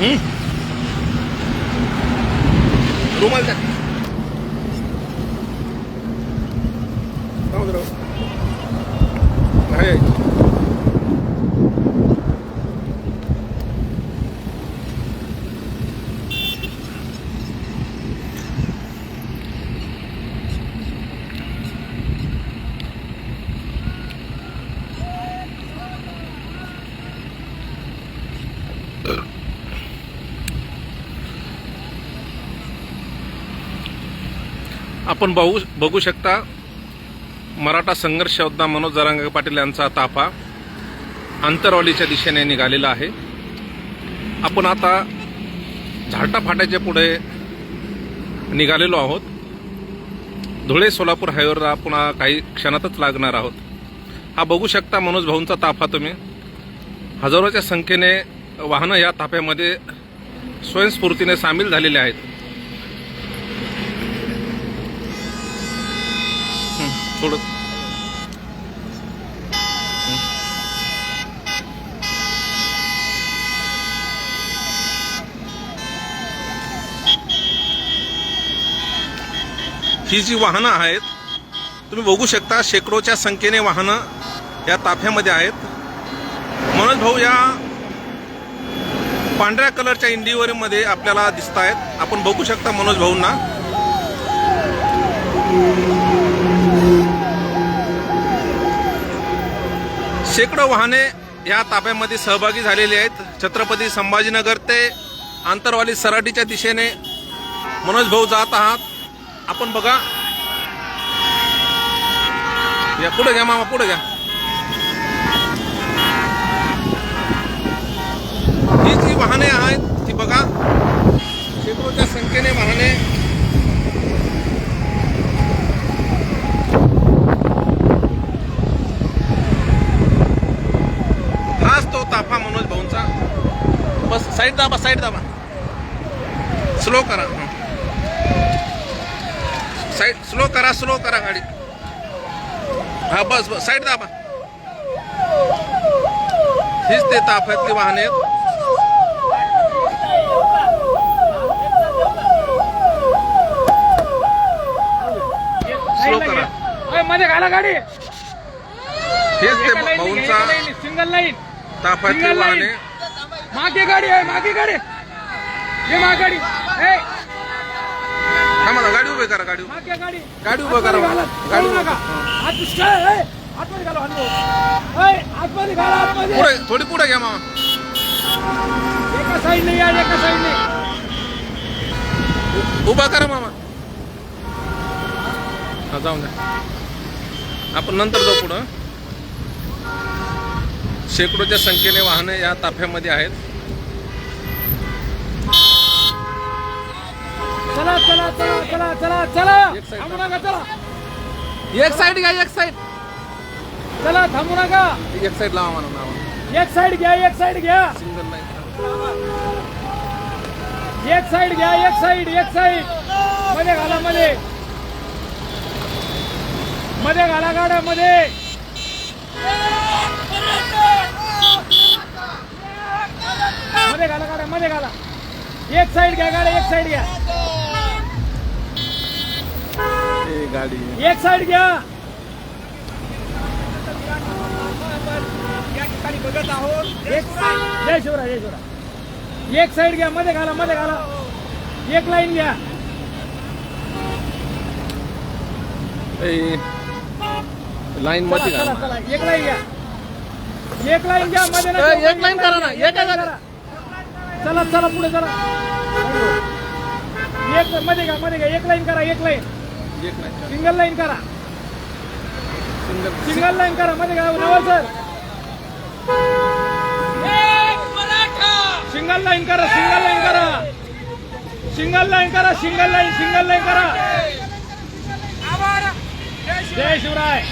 हं? रुमाल द्या राहू दे, राहू दे. आहे, आहे. आपण बघू बघू शकता मराठा संघर्ष योद्धा मनोज जरांगे पाटील यांचा ताफा आंतरवालीच्या दिशेने निघालेला आहे. आपण आता झाटा फाट्याच्या पुढे निघालेलो आहोत. धुळे सोलापूर हायवेवर पुन्हा काही क्षणातच लागणार आहोत. हा बघू शकता मनोज भाऊंचा ताफा तुम्ही. हजारोच्या संख्येने वाहनं या ताफ्यामध्ये स्वयंस्फूर्तीने सामील झालेले आहेत. हं, ही जी वाहनं आहेत तुम्ही बघू शकता शेकडोच्या संख्येने वाहनं या ताफ्यामध्ये आहेत. मनोज भाऊ या पांढऱ्या कलरच्या इंडिवरीमध्ये आपल्याला दिसत आहेत आपण बघू शकता मनोज भाऊंना. शेकडो वाहने या ताफ्यामध्ये सहभागी झालेली आहेत. छत्रपती संभाजीनगर ते आंतरवाली सराटीच्या दिशेने. मनोज भाऊ जात आहात. आपण बघा. या पुढे घ्या मामा पुढे घ्या. ही जी वाहने आहेत ती बघा. शेकडोच्या संख्येने वाहने हाच तो ताफा मनोज भाऊंचा. बस साईड दाबा साईड दाबा. स्लो करा. साईड स्लो करा स्लो करा गाडी. हा बस बस साईड दाबा. हीच ते ताफ्यातली वाहने आहेत. स्लो करा. मध्ये घाला गाडी. हेच ते भाऊंचा सिंगल लाईन लाईन. वाहने. मागे गाडी आहे मागे गाडी. हे माग गाडी. ए. थांबा ना, गाडी उभी करा गाडी. मागे गाडी. गाडी उभं करा गाडी उभं करा. आत पुष्कळ, ए, आतमध्ये घाला. ए, आतमध्ये घाला आतमध्ये पुढे थोडी पुढे घ्या मामा. एका साईडने या एका साईडने उभा करा मामा. हा जाऊन द्या. आपण नंतर जाऊ पुढं. शेकडोच्या संख्येने वाहने या ताफ्यामध्ये आहेत. चला चला चला चला चला चला. थांबू नका चला. एक साईड घ्या एक साईड चला थांबू नका. एक साईड लावा म्हणा नावा एक साईड घ्या एक साईड घ्या. सिंगल नाही एक साईड घ्या एक साईड एक साईडमध्ये घाला मध्ये. मध्ये घाला गाड्या मध्ये मध्ये घाला गाड्या मध्ये घाला. एक साईड घ्या गाड्या एक साईड घ्या. गाडी एक साईड घ्या. एक जय शिवराय जय शिवराय. एक साईड घ्या मध्ये घाला मध्ये घाला. एक लाईन घ्या. लाईन मध्ये एक लाईन घ्या. एक लाईन घ्या मध्ये ए, एक लाईन करा ना, एक एका लाईन करा. चला चला पुढे चला एक मध्ये घ्या मध्ये घ्या. एक लाईन करा एक लाईन एक नाही सिंगल लाईन करा. सिंगल सिंगल लाईन करा. मध्ये घ्या नवल सर सिंगल लाईन करा सिंगल लाईन करा. सिंगल लाईन करा सिंगल लाईन सिंगल लाईन करा. जय शिवराय.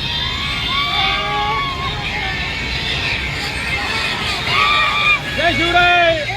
जय शिवराय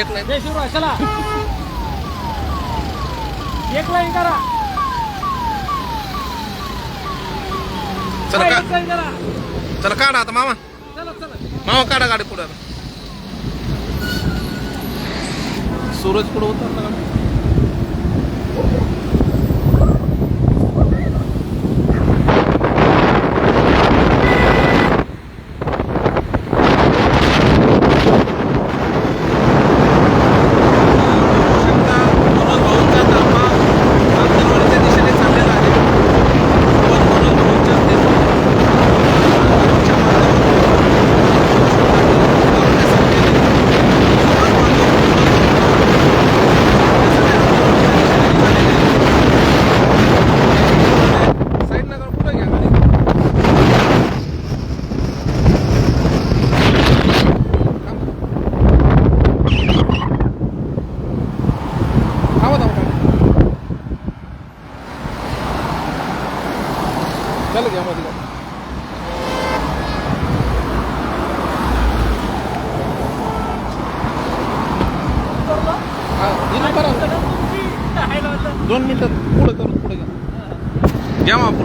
एक लाईन जय शिवराय चला. एक लाईन करा. चला का एक लाईन करा. चला काढा आता मामा. चला चला. मामा काढा गाडी पुढे सूरज पुढे उतरला का? शकता मनोज भाऊंचा ताफा आंगणवाडीच्या दिशेने चाललेला आहे पण मनोज भाऊंच्या नेतृत्वात च्या माध्यमातून साईडला जाऊन पुढे घ्या गाडी. थांबा थांबा थांबा चल घ्या करा. दोन मिनिटात पुढे करून पुढे घ्या. घ्या मग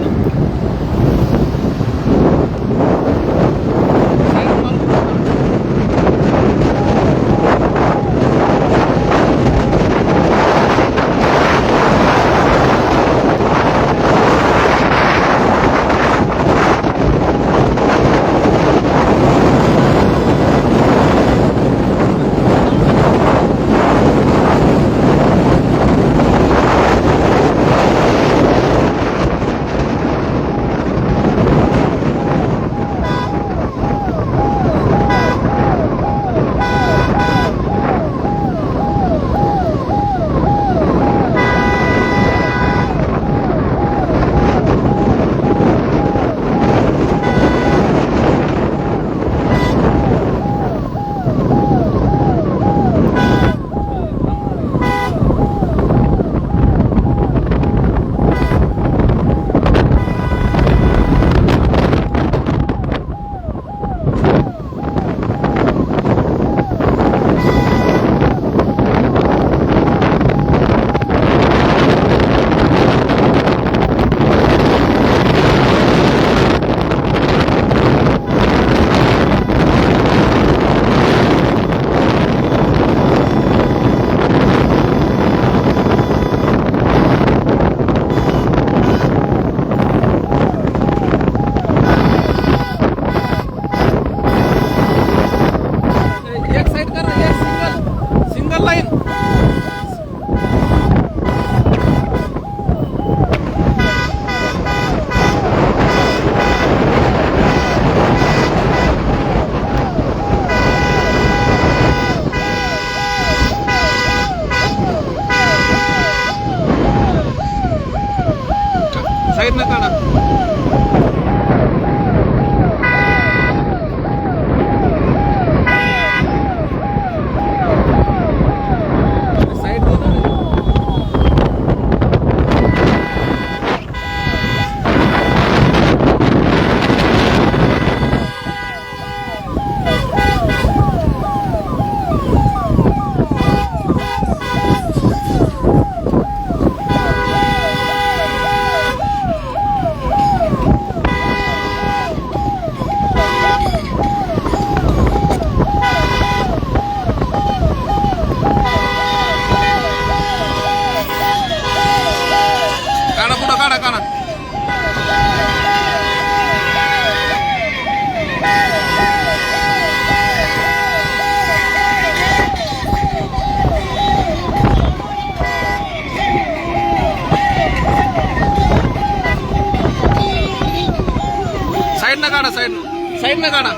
സൈഡിലെ കാണാം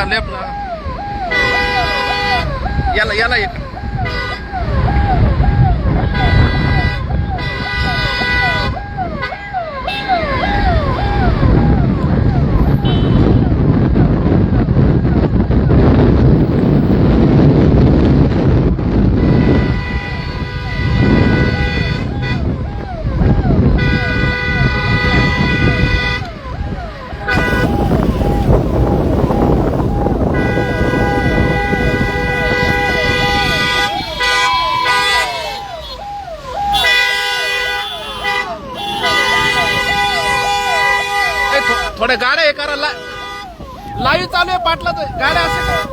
cara, lembra? इकडे गाड्या हे करा लाईव्ह चालू आहे पाटला गाड्या असे करा.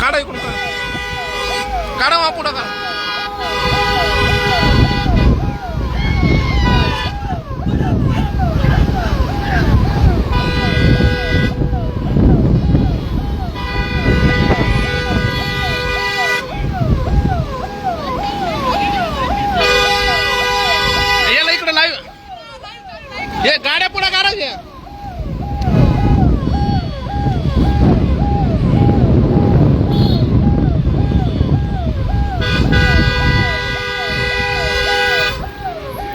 काढा इकडून. काढा काढा वा पुढं याला इकडे लाईव्ह हे गाड्या पुढे काढायच्या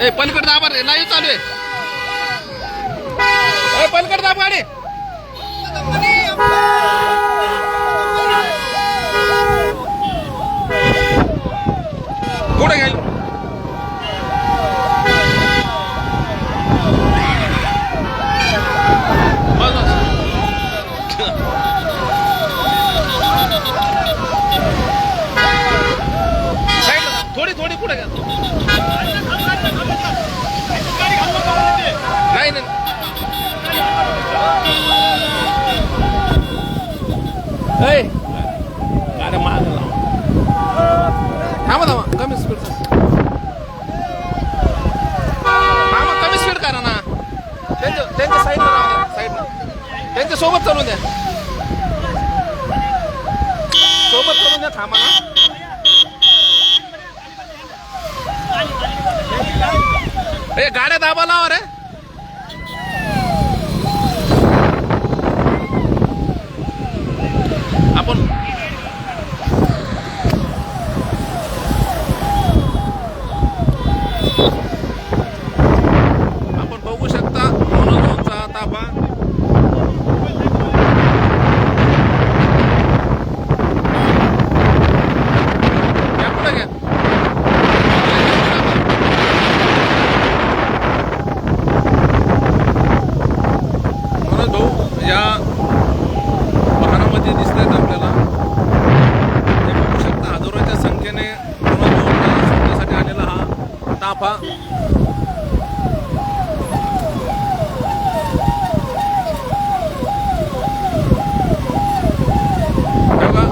ए पलकड दाबा रे लाईव्ह चालू आहे ए पलकड दाब गाडी। कुठे गेली बस बस साईडला थोडी थोडी पुढे घ्या. नाही नाही. ऐ, गाड्या थांबा थांबा. कमी स्पीड थांबा कमी स्पीड करा ना. त्यांच्या त्यांच्या साईडला राहू द्या साईडला त्यांच्यासोबत चालू द्या. सोबत चालू द्या थांबा ना. ए गाड्या दाबा लावा रे आपण आपण बघू शकता मनोजचा ताबा घ्या पुढे घ्या मनोज भाऊ या वाहनामध्ये दिसत आहेत आपल्याला ते बघू शकता हजारोच्या संख्येने मनोज भाऊंना सोडण्यासाठी आलेला हा ताफा बघा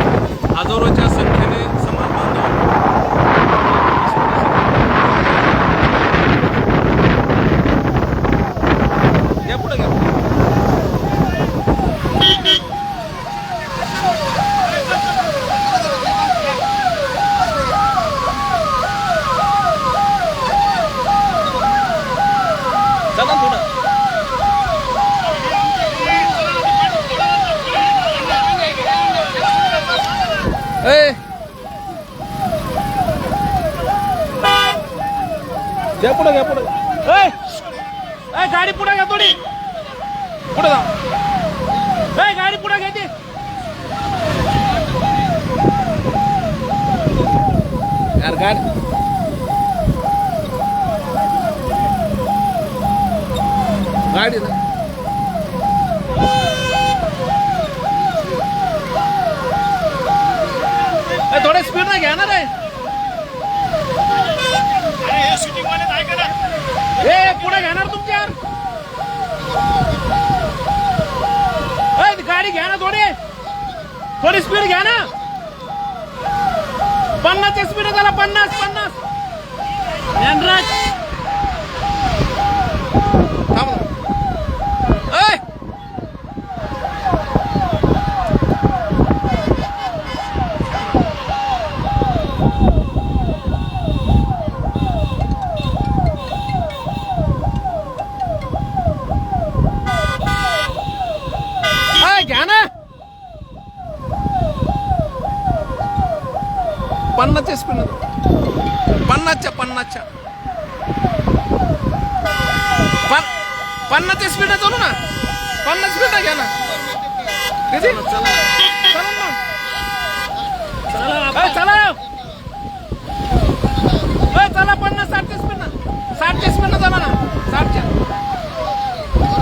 हजारोच्या संख्येने समाज बांधव घ्या पुढे घ्या चला थोडं ए घ्या पुढे घ्या पुढे. गाडी पुढे घ्या थोडी. पुढे जा. ए गाडी पुढे घेते यार गाडी. गाडी ना. थोडे स्पीड नाही घ्या ना रे. हे पुढे घेणार तुमच्या? गाडी घ्या ना थोडी. थोडी स्पीड घ्या ना. पन्नास स्पीड झाला पन्नास पन्नास. ज्ञानराज. थांब. पन्नासच्या स्पीड पन्नासच्या पन्नासच्या. पन्नास पन्नासच्या स्पीड चालू ना? पन्नास स्पीड घ्या ना. किती? चला मग. ए, चला. ए, चला पन्नास साठच्या स्पीड ना साठच्या स्पीड ना चला ना. साठच्या.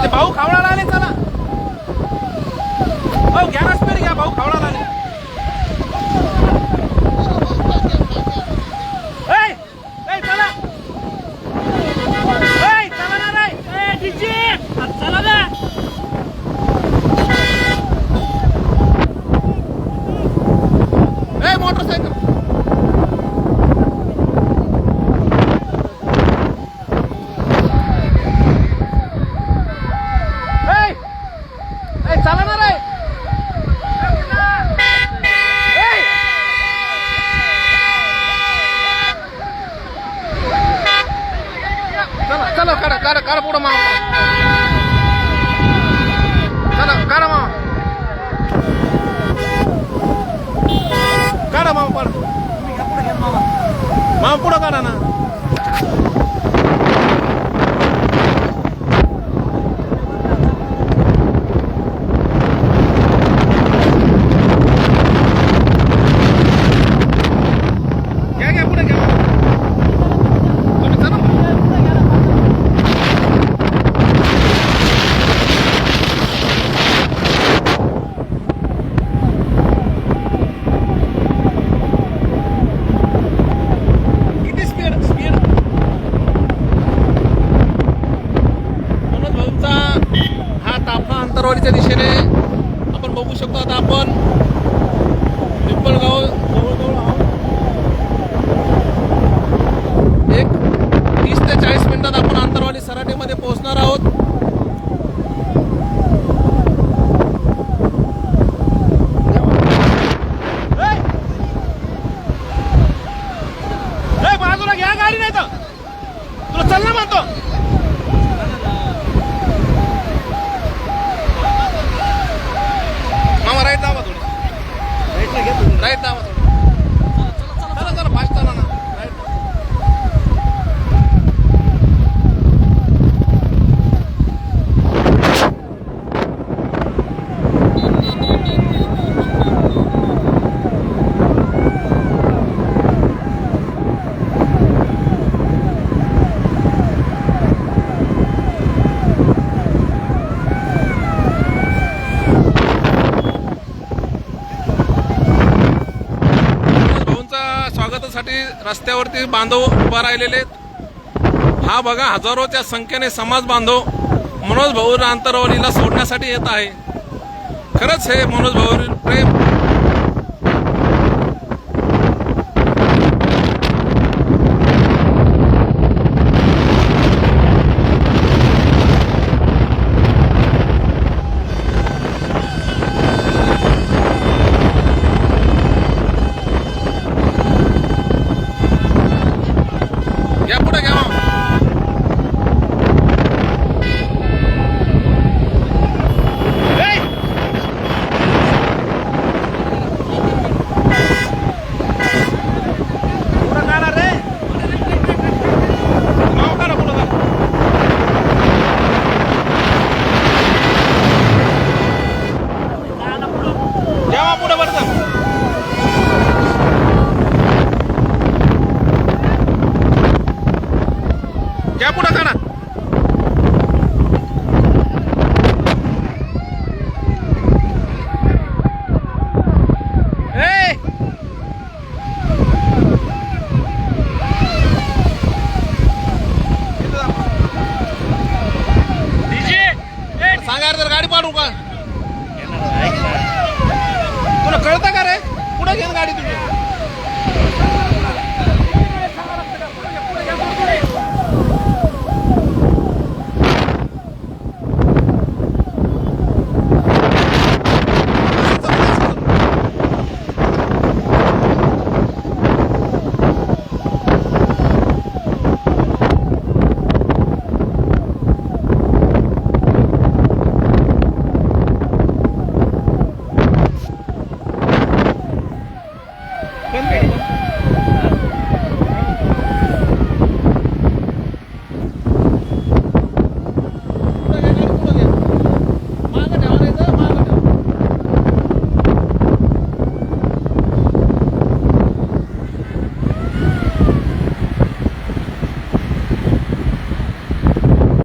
ते भाऊ खावळाला आले चला. हो घ्या ना स्पीड घ्या. भाऊ खावळाला आले. रस्त्यावरती बांधव उभा राहिलेले आहेत. हा बघा हजारोच्या संख्येने समाज बांधव मनोज भाऊ अंतरवालीला सोडण्यासाठी येत आहे खरंच हे मनोज भाऊ ¡Queda pura cara!